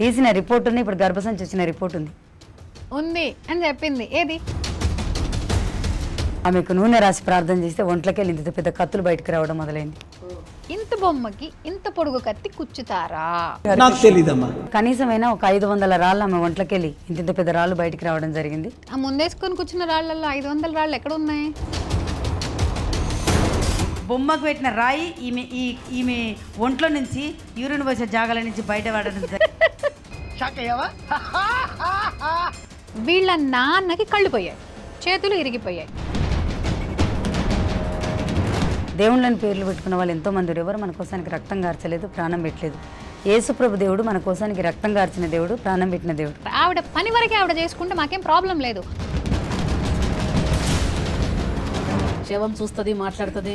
తీసిన రిపోర్ట్ ఉంది ఇప్పుడు గర్భసంచి వచ్చిన రిపోర్ట్ ఉంది. ఉంది అని చెప్పింది. ఏది? ఆమెకు నూనె రాసి ప్రార్థన చేస్తే ఒంట్లోకి ఇంత పెద్ద కత్తులు బయటకు రావడం మొదలైంది. ఇంత బొమ్మకి ఇంత పొడుగు కత్తి కుచ్చుతారా? నాకు తెలీదమ్మా. కనీసమైనా ఒక ఐదు వందల రాళ్ళు ఆమె ఒంట్లోకి ఇంత ఇంత పెద్ద రాళ్ళు బయటికి రావడం జరిగింది. ఆ ముందేసుకొని కూర్చున్న రాళ్ళల్లో ఐదు వందల రాళ్ళు ఎక్కడ ఉన్నాయి? బొమ్మకు పెట్టిన రాయి ఈమె ఈ ఈమె ఒంట్లో నుంచి యూరిన్ పోసే జాగాల నుంచి బయట పడడం జరిగింది. వీళ్ళ నాన్నకి కళ్ళు పోయాయి చేతులు ఇరిగిపోయాయి. దేవుళ్ళని పేర్లు పెట్టుకున్న వాళ్ళు ఎంతో మంది ఎవరు మన కోసానికి రక్తం కార్చలేదు ప్రాణం పెట్టలేదు. యేసుప్రభు దేవుడు మన కోసానికి రక్తం కార్చిన దేవుడు ప్రాణం పెట్టిన దేవుడు. ఆవిడ పని వరకే ఆవిడ చేసుకుంటే మాకేం ప్రాబ్లం లేదు. శవం చూస్తుంది మాట్లాడుతుంది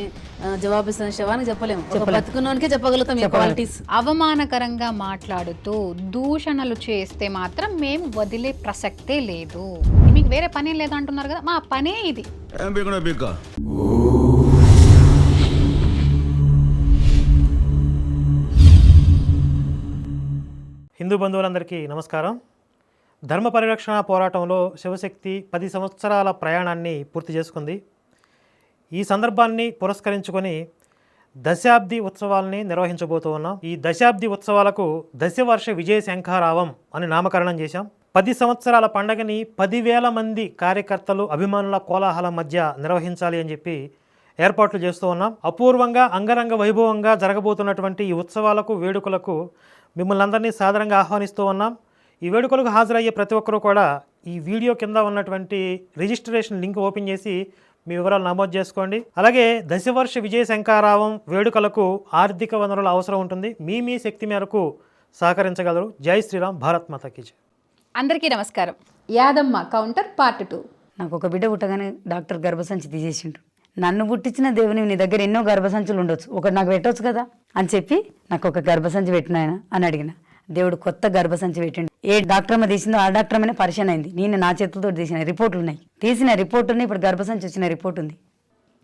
జవాబిస్తుంది. శవానికి చెప్పలేము. బతుకున్నోనికే చెప్పగలుగుతాం క్వాలిటీస్ అవమానకరంగా మాట్లాడుతూ దూషణలు చేస్తే మాత్రం మేము వదిలే ప్రసక్తే లేదు. మీకు వేరే పని లేదు అంటున్నారు కదా మా పనే ఇది. హిందూ బంధువులందరికీ నమస్కారం. ధర్మ పరిరక్షణ పోరాటంలో శివశక్తి పది సంవత్సరాల ప్రయాణాన్ని పూర్తి చేసుకుంది. ఈ సందర్భాన్ని పురస్కరించుకొని దశాబ్ది ఉత్సవాల్ని నిర్వహించబోతూ ఉన్నాం. ఈ దశాబ్ది ఉత్సవాలకు దశవర్ష విజయ శంఖారావం అని నామకరణం చేశాం. పది సంవత్సరాల పండగని పదివేల మంది కార్యకర్తలు అభిమానుల కోలాహలం మధ్య నిర్వహించాలి అని చెప్పి ఏర్పాట్లు చేస్తూ ఉన్నాం. అపూర్వంగా అంగరంగ వైభవంగా జరగబోతున్నటువంటి ఈ ఉత్సవాలకు వేడుకలకు మిమ్మల్ని అందరినీ సాధారణంగా ఆహ్వానిస్తూ ఉన్నాం. ఈ వేడుకలకు హాజరయ్యే ప్రతి ఒక్కరూ కూడా ఈ వీడియో కింద ఉన్నటువంటి రిజిస్ట్రేషన్ లింక్ ఓపెన్ చేసి మీ వివరాలు నమోదు చేసుకోండి. అలాగే దశవర్ష విజయ శంకారావం వేడుకలకు ఆర్థిక వనరుల అవసరం ఉంటుంది. మీ మీ శక్తి మేరకు సహకరించగలరు. జై శ్రీరామ్ భారత్ మాతకి జై. అందరికీ నమస్కారం. Yadamma counter part two. నాకు ఒక బిడ్డ పుట్టగానే డాక్టర్ గర్భసంచి తీసేసిండు నన్ను పుట్టించిన దేవుని నీ దగ్గర ఎన్నో గర్భసంచులు ఉండొచ్చు. ఒకటి నాకు పెట్టొచ్చు కదా అని చెప్పి నాకు ఒక గర్భసంచి పెట్టిన ఆయన అని అడిగిన. దేవుడు కొత్త గర్భసంచి పెట్టిండు. ఏ డాక్టర్ అమ్మ తీసిందో ఆ డాక్టర్ అమ్మనే పరిచయం అయింది. నేను నా చేతులతో తీసిన రిపోర్ట్లు ఉన్నాయి తీసిన రిపోర్ట్ ఉంది ఇప్పుడు గర్భసంచి వచ్చిన రిపోర్ట్ ఉంది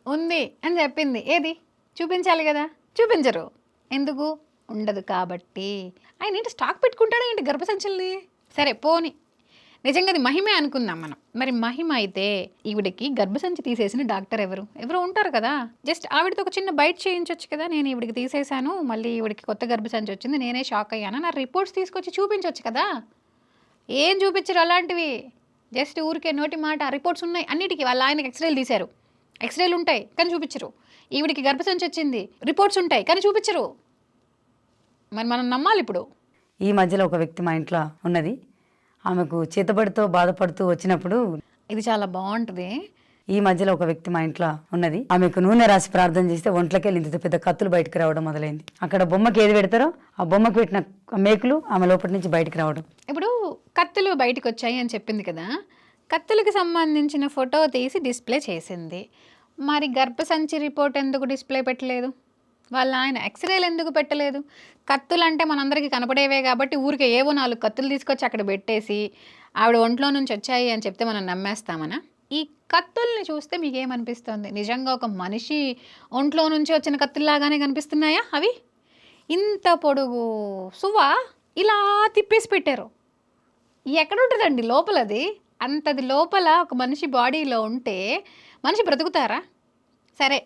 ఉంది అని చెప్పింది. ఏది? చూపించాలి కదా. చూపించరు. ఎందుకు? ఉండదు కాబట్టి. ఆయన ఏంటి స్టాక్ పెట్టుకుంటాడా ఏంటి గర్భసంచుల్ని? సరే పోని. నిజంగా అది మహిమే అనుకుందాం మనం. మరి మహిమ అయితే ఈవిడకి గర్భసంచి తీసేసిన డాక్టర్ ఎవరు? ఎవరు ఉంటారు కదా. జస్ట్ ఆవిడతో ఒక చిన్న బయట చేయించవచ్చు కదా. నేను ఈవిడికి తీసేశాను మళ్ళీ ఈవిడికి కొత్త గర్భసంచి వచ్చింది నేనే షాక్ అయ్యాను. నా రిపోర్ట్స్ తీసుకొచ్చి చూపించవచ్చు కదా. ఏం చూపించరు అలాంటివి? జస్ట్ ఊరికే నోటి మాట రిపోర్ట్స్ ఉన్నాయి అన్నిటికీ. వాళ్ళ ఆయనకి ఎక్స్రేలు తీశారు. ఎక్స్రేలు ఉంటాయి కానీ చూపించరు. ఈవిడికి గర్భసంచి వచ్చింది రిపోర్ట్స్ ఉంటాయి కానీ చూపించరు. మరి మనం నమ్మాలి ఇప్పుడు. ఈ మధ్యలో ఒక వ్యక్తి మా ఇంట్లో ఉన్నది. ఆమెకు చేతబడితో బాధపడుతూ వచ్చినప్పుడు ఇది చాలా బాగుంటుంది. ఈ మధ్యలో ఒక వ్యక్తి మా ఇంట్లో ఉన్నది. ఆమెకు నూనె రాసి ప్రార్థన చేస్తే ఒంట్లోకి ఇంత పెద్ద కత్తులు బయటకు రావడం మొదలైంది. అక్కడ బొమ్మకి ఏది పెడతారో ఆ బొమ్మకి పెట్టిన మేకులు ఆమె లోపటి నుంచి బయటకు రావడం. ఇప్పుడు కత్తులు బయటకు వచ్చాయి అని చెప్పింది కదా. కత్తులకి సంబంధించిన ఫోటో తీసి డిస్ప్లే చేసింది. మరి గర్భసంచి రిపోర్ట్ ఎందుకు డిస్ప్లే పెట్టలేదు? వాళ్ళ ఆయన ఎక్స్రేలు ఎందుకు పెట్టలేదు? కత్తులు అంటే మనందరికీ కనపడేవే కాబట్టి ఊరికే ఏవో నాలుగు కత్తులు తీసుకొచ్చి అక్కడ పెట్టేసి ఆవిడ ఒంట్లో నుంచి వచ్చాయి అని చెప్తే మనం నమ్మేస్తామనా? ఈ కత్తుల్ని చూస్తే మీకు ఏమనిపిస్తుంది నిజంగా ఒక మనిషి ఒంట్లో నుంచి వచ్చిన కత్తుల్లాగానే కనిపిస్తున్నాయా అవి? ఇంత పొడుగు సువ్వ ఇలా తిప్పేసి పెట్టారు. ఎక్కడ ఉంటుందండి లోపలది? అంతది లోపల ఒక మనిషి బాడీలో ఉంటే మనిషి బ్రతుకుతారా? సరే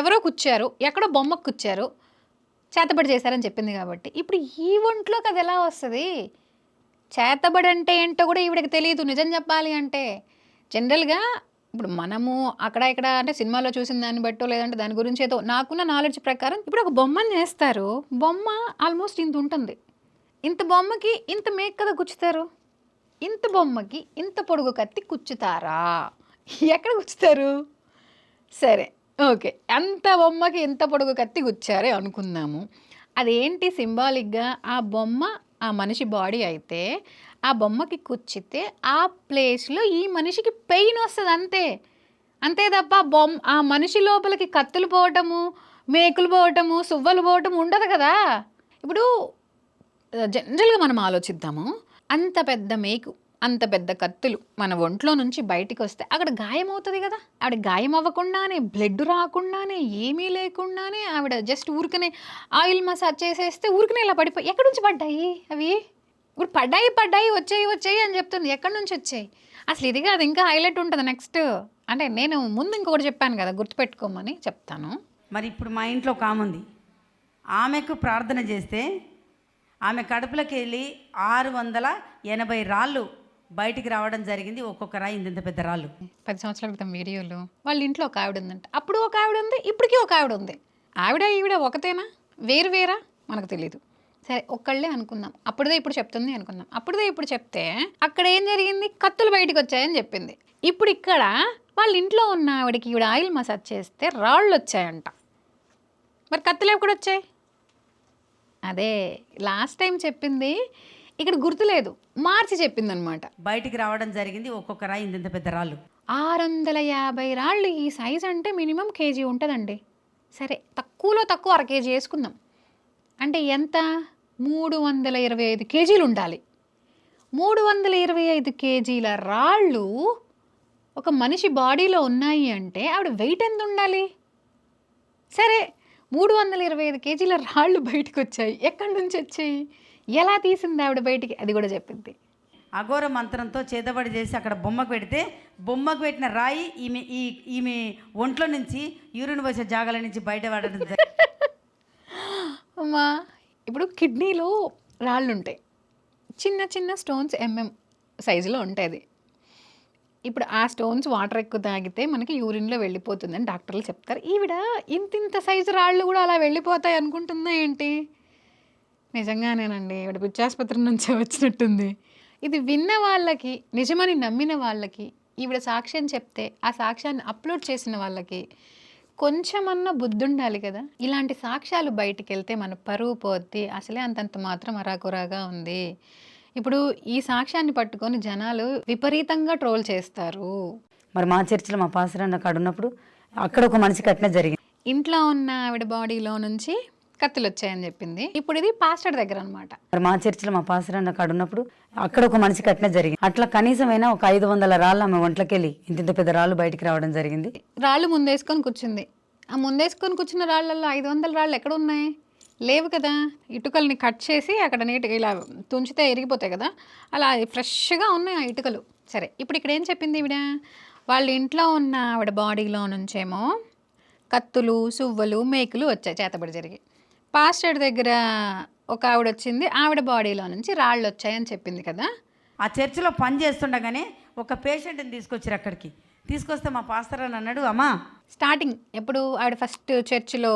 ఎవరో కూర్చారు ఎక్కడో బొమ్మకు కూర్చారు చేతబడి చేశారని చెప్పింది కాబట్టి. ఇప్పుడు ఈ ఒంట్లోకి అది ఎలా వస్తుంది? చేతబడి అంటే ఏంటో కూడా ఈవిడకి తెలియదు నిజం చెప్పాలి అంటే. జనరల్గా ఇప్పుడు మనము అక్కడ ఇక్కడ అంటే సినిమాలో చూసిన దాన్ని బట్టో లేదంటే దాని గురించి ఏదో నాకున్న నాలెడ్జ్ ప్రకారం ఇప్పుడు ఒక బొమ్మని చేస్తారు బొమ్మ ఆల్మోస్ట్ ఇంత ఉంటుంది. ఇంత బొమ్మకి ఇంత మేక్ కదా గుచ్చుతారు ఇంత బొమ్మకి ఇంత పొడుగు కత్తి కుచ్చుతారా? ఎక్కడ కుచ్చుతారు? సరే. ఓకే. అంత బొమ్మకి ఎంత పొడుగు కత్తి గుచ్చారే అనుకుందాము. అదేంటి సింబాలిక్గా? ఆ బొమ్మ ఆ మనిషి బాడీ అయితే ఆ బొమ్మకి కుచ్చితే ఆ ప్లేస్లో ఈ మనిషికి పెయిన్ వస్తుంది అంతే. అంతే తప్ప బొమ్మ ఆ మనిషి లోపలికి కత్తులు పోవటము మేకులు పోవటము సువ్వలు పోవటము ఉండదు కదా. ఇప్పుడు జనరల్గా మనం ఆలోచిద్దాము. అంత పెద్ద మేకు అంత పెద్ద కత్తులు మన ఒంట్లో నుంచి బయటికి వస్తే అక్కడ గాయం అవుతుంది కదా. ఆవిడ గాయం అవ్వకుండానే బ్లడ్ రాకుండానే ఏమీ లేకుండానే ఆవిడ జస్ట్ ఊరికనే ఆయిల్ మసాజ్ చేసేస్తే ఊరికనే ఇలా పడిపోయి ఎక్కడి నుంచి పడ్డాయి అవి? ఇప్పుడు పడ్డాయి పడ్డాయి వచ్చాయి వచ్చాయి అని చెప్తుంది. ఎక్కడి నుంచి వచ్చాయి? అసలు ఇది కాదు ఇంకా హైలైట్ ఉంటుంది నెక్స్ట్ అంటే నేను ముందు ఇంకొకటి చెప్పాను కదా గుర్తుపెట్టుకోమని చెప్తాను. మరి ఇప్పుడు మా ఇంట్లో ఒక ఆమె ఉంది. ఆమెకు ప్రార్థన చేస్తే ఆమె కడుపులోకి వెళ్ళి ఆరు వందల ఎనభై రాళ్ళు బయటికి రావడం జరిగింది ఒక్కొక్క రాయి ఇంత పెద్ద రాళ్ళు. పది సంవత్సరాల క్రితం వీడియోలు వాళ్ళ ఇంట్లో ఒక ఆవిడ ఉందంట. అప్పుడు ఒక ఆవిడ ఉంది ఇప్పటికీ ఒక ఆవిడ ఉంది. ఆవిడ ఈవిడ ఒకతేనా? వేరు వేరా? మనకు తెలియదు సరే ఒక్కళ్ళే అనుకుందాం. అప్పుడుదే ఇప్పుడు చెప్తుంది అనుకుందాం. అప్పుడుదే ఇప్పుడు చెప్తే అక్కడ ఏం జరిగింది? కత్తులు బయటకు వచ్చాయని చెప్పింది. ఇప్పుడు ఇక్కడ వాళ్ళ ఇంట్లో ఉన్న ఆవిడకి ఈవిడ ఆయిల్ మసాజ్ చేస్తే రాళ్ళు వచ్చాయంట. మరి కత్తులు ఎప్పుడు వచ్చాయి? అదే లాస్ట్ టైం చెప్పింది ఇక్కడ గుర్తులేదు. మార్చి చెప్పింది అనమాట బయటికి రావడం జరిగింది. ఒక్కొక్క రాయి ఇంత పెద్ద రాళ్ళు. ఆరు వందల యాభై రాళ్ళు ఈ సైజ్ అంటే మినిమం కేజీ ఉంటుందండి. సరే తక్కువలో తక్కువ అర కేజీ వేసుకుందాం. అంటే ఎంత? మూడు వందల ఇరవై ఐదు కేజీలు ఉండాలి. మూడు వందల ఇరవై ఐదు కేజీల రాళ్ళు ఒక మనిషి బాడీలో ఉన్నాయి అంటే ఆవిడ వెయిట్ ఎంత ఉండాలి? సరే మూడు వందల ఇరవై ఐదు కేజీల రాళ్ళు బయటకు వచ్చాయి. ఎక్కడి నుంచి వచ్చాయి? ఎలా తీసింది ఆవిడ బయటికి? అది కూడా చెప్పింది. అఘోర మంత్రంతో చేతబడి చేసి అక్కడ బొమ్మకు పెడితే బొమ్మకు పెట్టిన రాయి ఈమె ఈ ఈమె ఒంట్లో నుంచి యూరిన్ పోసే జాగాల నుంచి బయట పడడం జరిగింది అమ్మా ఇప్పుడు కిడ్నీలో రాళ్ళు ఉంటాయి చిన్న చిన్న స్టోన్స్ ఎంఎం సైజులో ఉంటుంది ఇప్పుడు ఆ స్టోన్స్ వాటర్ ఎక్కువ తాగితే మనకి యూరిన్లో వెళ్ళిపోతుందని డాక్టర్లు చెప్తారు. ఈవిడ ఇంత ఇంత సైజు రాళ్ళు కూడా అలా వెళ్ళిపోతాయి అనుకుంటుందా ఏంటి? నిజంగానేనండి. ఈవిడ పిచ్చాసుపత్రి నుంచి వచ్చినట్టుంది. ఇది విన్న వాళ్ళకి నిజమని నమ్మిన వాళ్ళకి ఈవిడ సాక్ష్యం చెప్తే ఆ సాక్ష్యాన్ని అప్లోడ్ చేసిన వాళ్ళకి కొంచెమన్నా బుద్ధి ఉండాలి కదా. ఇలాంటి సాక్ష్యాలు బయటికి వెళ్తే మన పరువు పోద్ది. అసలే అంతంత మాత్రం అరాకురాగా ఉంది. ఇప్పుడు ఈ సాక్ష్యాన్ని పట్టుకొని జనాలు విపరీతంగా ట్రోల్ చేస్తారు. మరి మా చర్చిలో మా పాస్టర్ అన్న కాడ ఉన్నప్పుడు అక్కడ ఒక మనిషి కట్టిన జరిగింది. ఇంట్లో ఉన్న ఆవిడ బాడీలో నుంచి కత్తులు వచ్చాయని చెప్పింది. ఇప్పుడు ఇది పాస్టర్ దగ్గర అనమాట మరి మా చర్చిలో మా పాస్టర్ అన్న కాడ ఉన్నప్పుడు అక్కడ ఒక మనిషి కట్టిన జరిగింది. అట్లా కనీసమైనా ఒక ఐదు వందల రాళ్ళు ఆమె ఒంట్లోకి వెళ్ళి ఇంత ఇంత పెద్ద రాళ్ళు బయటికి రావడం జరిగింది. రాళ్ళు ముందేసుకొని కూర్చుంది. ఆ ముందేసుకొని కూర్చున్న రాళ్ళల్లో ఐదు వందల రాళ్ళు ఎక్కడ ఉన్నాయి? లేవు కదా. ఇటుకల్ని కట్ చేసి అక్కడ నీట్గా ఇలా తుంచితే ఎరిగిపోతాయి కదా. అలా ఫ్రెష్గా ఉన్నాయి ఆ ఇటుకలు. సరే ఇప్పుడు ఇక్కడ ఏం చెప్పింది ఈవిడ? వాళ్ళ ఇంట్లో ఉన్న ఆవిడ బాడీలో నుంచేమో కత్తులు సువ్వలు మేకులు వచ్చాయి చేతబడి జరిగి. పాస్టర్ దగ్గర ఒక ఆవిడ వచ్చింది ఆవిడ బాడీలో నుంచి రాళ్ళు వచ్చాయని చెప్పింది కదా. ఆ చర్చిలో పని చేస్తుండగానే ఒక పేషెంట్ని తీసుకొచ్చారు అక్కడికి. తీసుకొస్తే మా పాస్టర్ అని అన్నాడు అమ్మా. స్టార్టింగ్ ఎప్పుడు ఆవిడ ఫస్ట్ చర్చిలో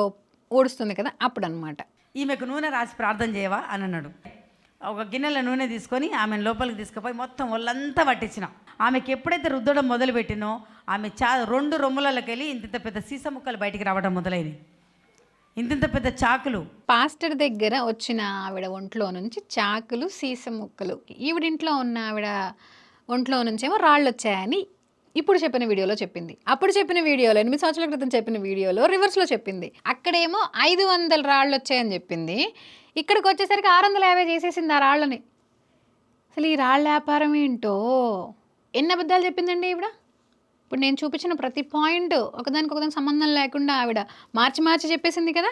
ఊడుస్తుంది కదా అప్పుడు అనమాట ఈమెకు నూనె రాసి ప్రార్థన చేయవా అని అన్నాడు. ఒక గిన్నెలో నూనె తీసుకొని ఆమెను లోపలికి తీసుకుపోయి మొత్తం ఒళ్ళంతా పట్టించినాం. ఆమెకి ఎప్పుడైతే రుద్దడం మొదలుపెట్టినో ఆమె చా రెండు రొమ్ములలోకి వెళ్ళి ఇంత పెద్ద సీస ముక్కలు బయటికి రావడం మొదలైంది ఇంత పెద్ద చాకులు. పాస్టర్ దగ్గర వచ్చిన ఆవిడ ఒంట్లో నుంచి చాకులు సీసం ముక్కలు. ఈవిడింట్లో ఉన్న ఆవిడ ఒంట్లో నుంచేమో రాళ్ళు వచ్చాయని ఇప్పుడు చెప్పిన వీడియోలో చెప్పింది. అప్పుడు చెప్పిన వీడియోలో ఎనిమిది సంవత్సరాల క్రితం చెప్పిన వీడియోలో రివర్స్లో చెప్పింది. అక్కడేమో ఐదు వందల రాళ్ళు వచ్చాయని చెప్పింది. ఇక్కడికి వచ్చేసరికి ఆరు వందల యాభై చేసేసింది ఆ రాళ్ళని. అసలు ఈ రాళ్ళ వ్యాపారం ఏంటో? ఎన్ని అబద్ధాలు చెప్పిందండి ఈవిడ? ఇప్పుడు నేను చూపించిన ప్రతి పాయింట్ ఒకదానికి ఒకదానికి సంబంధం లేకుండా ఆవిడ మార్చి మార్చి చెప్పేసింది కదా?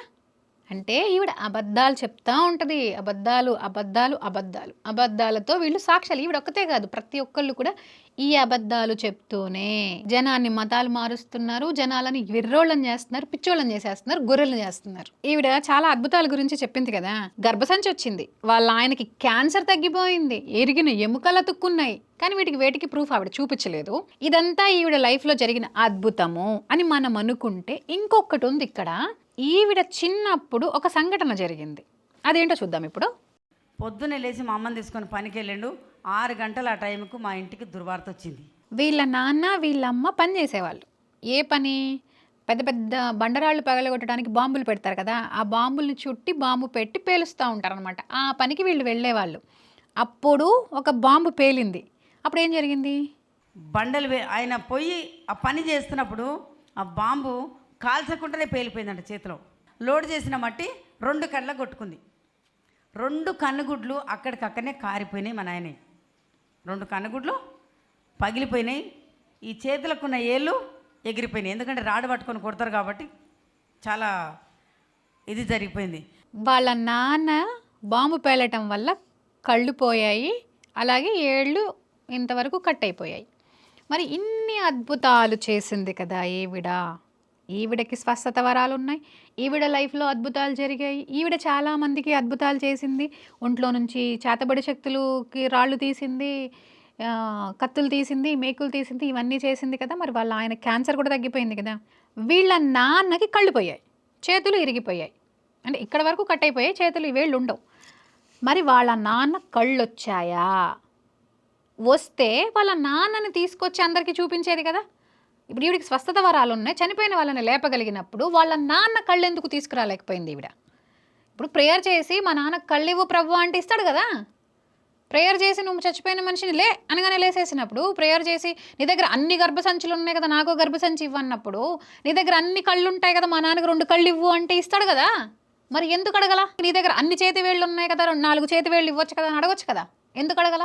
అంటే ఈవిడ అబద్ధాలు చెప్తా ఉంటుంది. అబద్ధాలు అబద్ధాలు అబద్ధాలు. అబద్ధాలతో వీళ్ళు సాక్ష్యాలు. ఈవిడ ఒక్కతే కాదు. ప్రతి ఒక్కళ్ళు కూడా ఈ అబద్ధాలు చెప్తూనే జనాన్ని మతాలు మారుస్తున్నారు. జనాలని విర్రోళ్ళని చేస్తున్నారు. పిచ్చోళ్ళని చేసేస్తున్నారు. గొర్రెలను చేస్తున్నారు. ఈవిడ చాలా అద్భుతాల గురించి చెప్పింది కదా. గర్భసంచి వచ్చింది. వాళ్ళ ఆయనకి క్యాన్సర్ తగ్గిపోయింది. ఎరిగిన ఎముకలు అతుక్కున్నాయి కానీ వీటికి వేటికి ప్రూఫ్ ఆవిడ చూపించలేదు. ఇదంతా ఈవిడ లైఫ్లో జరిగిన అద్భుతము అని మనం అనుకుంటే ఇంకొకటి ఉంది ఇక్కడ. ఈవిడ చిన్నప్పుడు ఒక సంఘటన జరిగింది. అదేంటో చూద్దాం ఇప్పుడు. పొద్దున్నే లేచి మా అమ్మని తీసుకొని పనికి వెళ్ళిండు ఆరు గంటల ఆ టైంకు మా ఇంటికి దుర్వార్త వచ్చింది. వీళ్ళ నాన్న వీళ్ళమ్మ పని చేసేవాళ్ళు. ఏ పని? పెద్ద పెద్ద బండరాళ్ళు పగలగొట్టడానికి బాంబులు పెడతారు కదా ఆ బాంబుల్ని చుట్టి బాంబు పెట్టి పేలుస్తూ ఉంటారనమాట ఆ పనికి వీళ్ళు వెళ్ళేవాళ్ళు. అప్పుడు ఒక బాంబు పేలింది. అప్పుడు ఏం జరిగింది? బండలు ఆయన పోయి ఆ పని చేస్తున్నప్పుడు ఆ బాంబు కాల్చకుండానే పేలిపోయిందంట చేతిలో. లోడ్ చేసిన మట్టి రెండు కళ్ళ కొట్టుకుంది. రెండు కన్నుగుడ్లు అక్కడికక్కడనే కారిపోయినాయి మా నాయనే. రెండు కన్నుగుడ్లు పగిలిపోయినాయి. ఈ చేతులకున్న ఏళ్ళు ఎగిరిపోయినాయి. ఎందుకంటే రాడు పట్టుకొని కొడతారు కాబట్టి చాలా ఇది జరిగిపోయింది. వాళ్ళ నాన్న బాంబు పేలటం వల్ల కళ్ళు పోయాయి. అలాగే ఏళ్ళు ఇంతవరకు కట్ అయిపోయాయి. మరి ఇన్ని అద్భుతాలు చేసింది కదా ఏవిడా ఈవిడకి స్వస్థత వరాలు ఉన్నాయి ఈవిడ లైఫ్లో అద్భుతాలు జరిగాయి. ఈవిడ చాలామందికి అద్భుతాలు చేసింది. ఒంట్లో నుంచి చేతబడి శక్తులకి రాళ్ళు తీసింది కత్తులు తీసింది మేకులు తీసింది ఇవన్నీ చేసింది కదా! మరి వాళ్ళ ఆయన క్యాన్సర్ కూడా తగ్గిపోయింది కదా! వీళ్ళ నాన్నకి కళ్ళు పోయాయి. చేతులు ఇరిగిపోయాయి. అంటే ఇక్కడ వరకు కట్ అయిపోయాయి. చేతులు వీళ్ళు ఉండవు. మరి వాళ్ళ నాన్న కళ్ళు వచ్చాయా వస్తే వాళ్ళ నాన్నని తీసుకొచ్చి అందరికీ చూపించేది కదా! ఇప్పుడు ఈవిడికి స్వస్థత వరాలు ఉన్నాయి. చనిపోయిన వాళ్ళని లేపగలిగినప్పుడు వాళ్ళ నాన్న కళ్ళు ఎందుకు తీసుకురాలేకపోయింది ఈవిడ? ఇప్పుడు ప్రేయర్ చేసి మా నాన్న కళ్ళు ఇవ్వు ప్రభు అంటే ఇస్తాడు కదా. ప్రేయర్ చేసి నువ్వు చచ్చిపోయిన మనిషిని లే అనగానే లేసేసినప్పుడు ప్రేయర్ చేసి నీ దగ్గర అన్ని గర్భసంచులు ఉన్నాయి కదా నాకు గర్భసంచి ఇవ్వన్నప్పుడు నీ దగ్గర అన్ని కళ్ళు ఉంటాయి కదా మా నాన్నకి రెండు కళ్ళు ఇవ్వు అంటే ఇస్తాడు కదా. మరి ఎందుకు అడగల? నీ దగ్గర అన్ని చేతి వేళ్ళు ఉన్నాయి కదా రెండు నాలుగు చేతి వేళ్ళు ఇవ్వచ్చు కదా అని అడగొచ్చు కదా. ఎందుకు అడగల?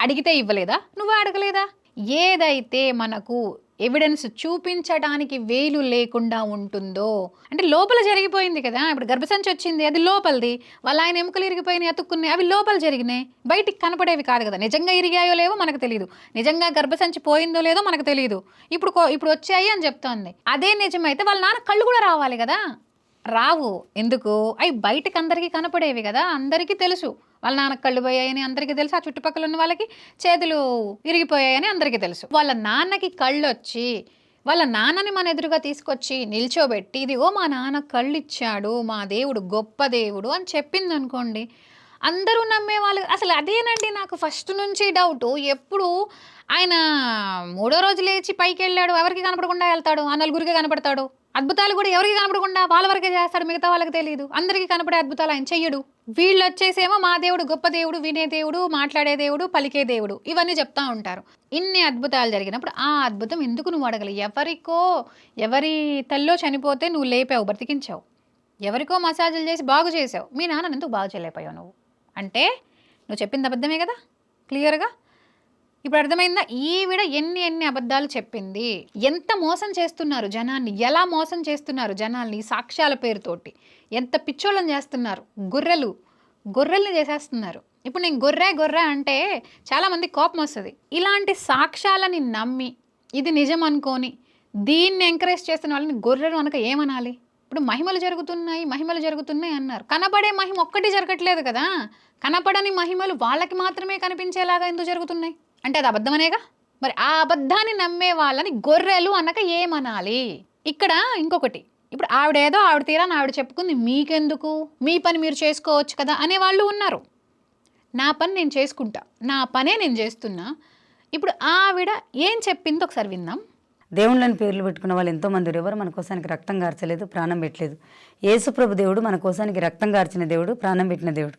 అడిగితే ఇవ్వలేదా? నువ్వు అడగలేదా? ఏదైతే మనకు ఎవిడెన్స్ చూపించడానికి వేలు లేకుండా ఉంటుందో? అంటే లోపల జరిగిపోయింది కదా ఇప్పుడు గర్భసంచి వచ్చింది అది లోపలిది. వాళ్ళ ఆయన ఎముకలు ఇరిగిపోయినాయి అతుక్కున్నాయి అవి లోపల జరిగినాయి. బయటికి కనపడేవి కాదు కదా నిజంగా ఇరిగాయో లేవో మనకు తెలియదు నిజంగా గర్భసంచి పోయిందో లేదో మనకు తెలియదు ఇప్పుడు కో- ఇప్పుడు వచ్చాయి అని చెప్తోంది. అదే నిజమైతే వాళ్ళ నాన్న కళ్ళు కూడా రావాలి కదా? రావు. ఎందుకు? అవి బయటకు అందరికీ కనపడేవి కదా అందరికీ తెలుసు. వాళ్ళ నాన్న కళ్ళు పోయాయని అందరికీ తెలుసు. ఆ చుట్టుపక్కల ఉన్న వాళ్ళకి చేతులు ఇరిగిపోయాయని అందరికీ తెలుసు. వాళ్ళ నాన్నకి కళ్ళు వచ్చి వాళ్ళ నాన్నని మన ఎదురుగా తీసుకొచ్చి నిల్చోబెట్టి ఇదిగో మా నాన్న కళ్ళు ఇచ్చాడు మా దేవుడు గొప్ప దేవుడు అని చెప్పింది అనుకోండి అందరూ నమ్మే వాళ్ళు అసలు అదేనండి నాకు ఫస్ట్ నుంచి డౌట్ ఎప్పుడు ఆయన మూడో రోజు లేచి పైకి వెళ్ళాడు ఎవరికి కనపడకుండా వెళ్తాడు ఆ నలుగురికి కనపడతాడు. అద్భుతాలు కూడా ఎవరికి కనపడకుండా వాళ్ళ వరకే చేస్తాడు మిగతా వాళ్ళకి తెలియదు అందరికీ కనపడే అద్భుతాలు ఆయన చెయ్యడు. వీళ్ళు వచ్చేసేమో మా దేవుడు గొప్ప దేవుడు వినే దేవుడు మాట్లాడే దేవుడు పలికే దేవుడు. ఇవన్నీ చెప్తా ఉంటారు. ఇన్ని అద్భుతాలు జరిగినప్పుడు ఆ అద్భుతం ఎందుకు నువ్వు అడగలి? ఎవరికో ఎవరి తల్లో చనిపోతే నువ్వు లేపావు బ్రతికించావు. ఎవరికో మసాజులు చేసి బాగు చేసావు. మీ నాన్న ఎందుకు బాగు చేయలేకపోయావు నువ్వు? అంటే నువ్వు చెప్పింది అబద్ధమే కదా? క్లియర్గా? ఇప్పుడు అర్థమైందా? ఈవిడ ఎన్ని ఎన్ని అబద్ధాలు చెప్పింది? ఎంత మోసం చేస్తున్నారు జనాన్ని? ఎలా మోసం చేస్తున్నారు జనాల్ని? సాక్ష్యాల పేరుతోటి. ఎంత పిచ్చోళ్ళని చేస్తున్నారు? గొర్రెలు. గొర్రెల్ని చేసేస్తున్నారు. ఇప్పుడు నేను గొర్రె గొర్రె అంటే చాలామంది కోపం వస్తుంది. ఇలాంటి సాక్ష్యాలని నమ్మి ఇది నిజం అనుకొని దీన్ని ఎంకరేజ్ చేస్తున్న వాళ్ళని గొర్రెలు అనక ఏమనాలి? ఇప్పుడు మహిమలు జరుగుతున్నాయి మహిమలు జరుగుతున్నాయి అన్నారు. కనబడే మహిమ ఒక్కటి జరగట్లేదు కదా? కనపడని మహిమలు వాళ్ళకి మాత్రమే కనిపించేలాగా ఎందుకు జరుగుతున్నాయి? అంటే అది అబద్ధమనేగా? మరి ఆ అబద్ధాన్ని నమ్మే వాళ్ళని గొర్రెలు అనక ఏమనాలి? ఇక్కడ ఇంకొకటి. ఇప్పుడు ఆవిడ ఏదో ఆవిడ తీరాని ఆవిడ చెప్పుకుంది మీకెందుకు? మీ పని మీరు చేసుకోవచ్చు కదా? అనే వాళ్ళు ఉన్నారు. నా పని నేను చేసుకుంటా. నా పనే నేను చేస్తున్నా. ఇప్పుడు ఆవిడ ఏం చెప్పిందో? ఒకసారి విందాం. దేవుళ్ళని పేర్లు పెట్టుకున్న వాళ్ళు ఎంతో మంది ఉన్నారు. ఎవరు మన కోసానికి రక్తం కార్చలేదు ప్రాణం పెట్టలేదు. యేసుప్రభు దేవుడు మన కోసానికి రక్తం కార్చిన దేవుడు ప్రాణం పెట్టిన దేవుడు.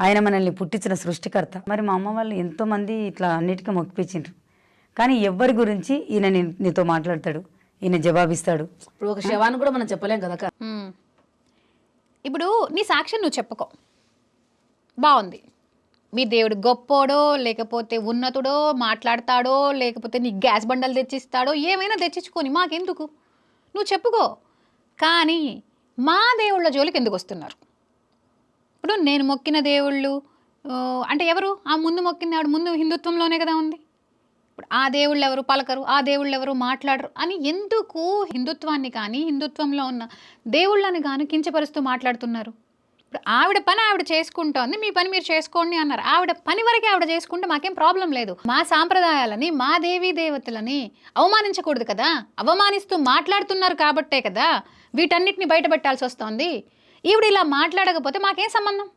ఆయన మనల్ని పుట్టించిన సృష్టికర్త. మరి మా అమ్మ వాళ్ళు ఎంతో మంది ఇట్లా అన్నిటికీ మొక్కిపించిండ్రు. కానీ ఎవరి గురించి ఈయన నీతో మాట్లాడతాడు ఈయన జవాబిస్తాడు. ఇప్పుడు ఒక శవాన్ని కూడా మనం చెప్పలేం కదా. ఇప్పుడు నీ సాక్ష్యం నువ్వు చెప్పుకో. బాగుంది. మీ దేవుడు గొప్పోడో లేకపోతే ఉన్నతుడో మాట్లాడతాడో లేకపోతే నీ గ్యాస్ బండలు తెచ్చిస్తాడో ఏమైనా తెచ్చించుకొని మాకెందుకు? నువ్వు చెప్పుకో. కానీ మా దేవుళ్ళ జోలికి ఎందుకు వస్తున్నారు? ఇప్పుడు నేను మొక్కిన దేవుళ్ళు అంటే ఎవరు? ఆ ముందు మొక్కింది ఆవిడ ముందు హిందుత్వంలోనే కదా ఉంది. ఇప్పుడు ఆ దేవుళ్ళు ఎవరు పలకరు ఆ దేవుళ్ళు ఎవరు మాట్లాడరు అని ఎందుకు హిందుత్వాన్ని కానీ హిందుత్వంలో ఉన్న దేవుళ్ళని కానీ కించపరుస్తూ మాట్లాడుతున్నారు? ఇప్పుడు ఆవిడ పని ఆవిడ చేసుకుంటోంది మీ పని మీరు చేసుకోండి అన్నారు. ఆవిడ పని వరకే ఆవిడ చేసుకుంటే మాకేం ప్రాబ్లం లేదు. మా సాంప్రదాయాలని మా దేవీ దేవతలని అవమానించకూడదు కదా? అవమానిస్తూ మాట్లాడుతున్నారు కాబట్టే కదా వీటన్నిటిని బయటపెట్టాల్సి వస్తోంది. ఈవిడ ఇలా మాట్లాడకపోతే మాకేం సంబంధం?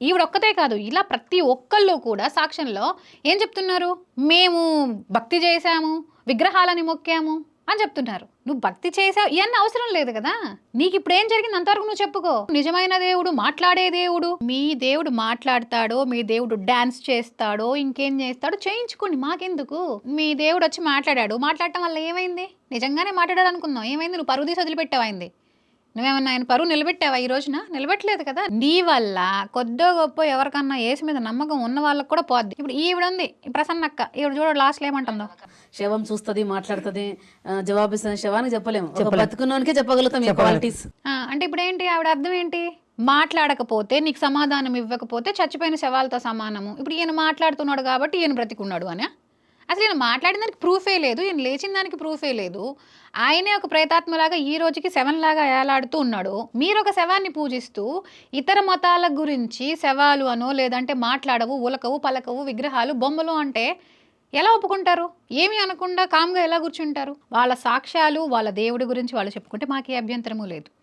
ఈవిడ ఒక్కతే కాదు ఇలా ప్రతి ఒక్కళ్ళు కూడా సాక్ష్యంలో ఏం చెప్తున్నారు? మేము భక్తి చేశాము విగ్రహాలని మొక్కాము అని చెప్తున్నారు నువ్వు భక్తి చేసావు ఇవన్నీ అవసరం లేదు కదా? నీకు ఇప్పుడు ఏం జరిగింది? అంతవరకు నువ్వు చెప్పుకో. నిజమైన దేవుడు మాట్లాడే దేవుడు. మీ దేవుడు మాట్లాడతాడో మీ దేవుడు డాన్స్ చేస్తాడో ఇంకేం చేస్తాడో చేయించుకోండి మాకెందుకు? మీ దేవుడు వచ్చి మాట్లాడాడు. మాట్లాడటం వల్ల ఏమైంది? నిజంగానే మాట్లాడాడు అనుకుందాం. ఏమైంది? నువ్వు పరువు తీసి వదిలిపెట్టావు అయింది నువ్వేమన్నా ఆయన పరువు నిలబెట్టావా ఈ రోజున? నిలబెట్టలేదు కదా? నీ వల్ల కొద్దో గొప్ప ఎవరికన్నా ఏసు మీద నమ్మకం ఉన్న వాళ్ళకి కూడా పోద్ది. ఇప్పుడు ఈవిడ ఉంది ప్రసన్నక్క ఈవిడ చూడ లాస్ట్లో ఏమంటుందో. శవం చూస్తుంది మాట్లాడుతుంది జవాబిస్తుంది. శవానికి చెప్పలేము. బతుకున్నోనికే చెప్పగలుగుతాం క్వాలిటీస్ ఆ, అంటే ఇప్పుడు ఏంటి ఆవిడ అర్థం ఏంటి? మాట్లాడకపోతే నీకు సమాధానం ఇవ్వకపోతే చచ్చిపోయిన శవాలతో సమానము. ఇప్పుడు ఈయన మాట్లాడుతున్నాడు కాబట్టి ఈయన బ్రతికున్నాడు అని? అసలు ఈయన మాట్లాడిన దానికి ప్రూఫే లేదు. ఈయన లేచిన దానికి ప్రూఫే లేదు. ఆయనే ఒక ప్రేతాత్మలాగా ఈ రోజుకి శవన్ లాగా ఏలాడుతూ ఉన్నాడు. మీరు ఒక శవాన్ని పూజిస్తూ ఇతర మతాల గురించి శవాలు అనో లేదంటే మాట్లాడవు ఉలకవు పలకవు విగ్రహాలు బొమ్మలు అంటే ఎలా ఒప్పుకుంటారు? ఏమి అనకుండా కామ్గా ఎలా కూర్చుంటారు? వాళ్ళ సాక్ష్యాలు వాళ్ళ దేవుడి గురించి వాళ్ళు చెప్పుకుంటే మాకు ఏ అభ్యంతరము లేదు.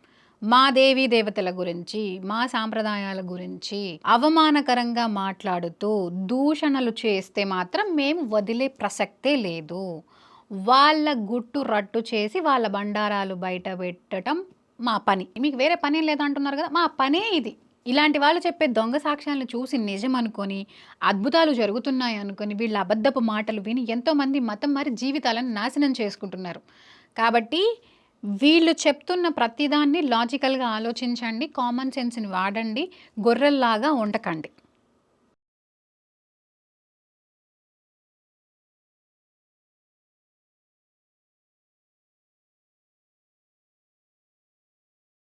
మా దేవీ దేవతల గురించి మా సాంప్రదాయాల గురించి అవమానకరంగా మాట్లాడుతూ దూషణలు చేస్తే మాత్రం మేము వదిలే ప్రసక్తే లేదు. వాళ్ళ గుట్టు రట్టు చేసి వాళ్ళ బండారాలు బయట పెట్టడం మా పని. మీకు వేరే పని లేదంటున్నారు కదా మా పనే ఇది. ఇలాంటి వాళ్ళు చెప్పే దొంగ సాక్ష్యాలను చూసి నిజం అనుకొని అద్భుతాలు జరుగుతున్నాయి అనుకొని వీళ్ళ అబద్ధపు మాటలు విని ఎంతోమంది మతం మరి జీవితాలను నాశనం చేసుకుంటున్నారు. కాబట్టి వీళ్ళు చెప్తున్న ప్రతిదాన్ని లాజికల్గా ఆలోచించండి కామన్ సెన్స్ని వాడండి గొర్రెల్లాగా ఉండకండి.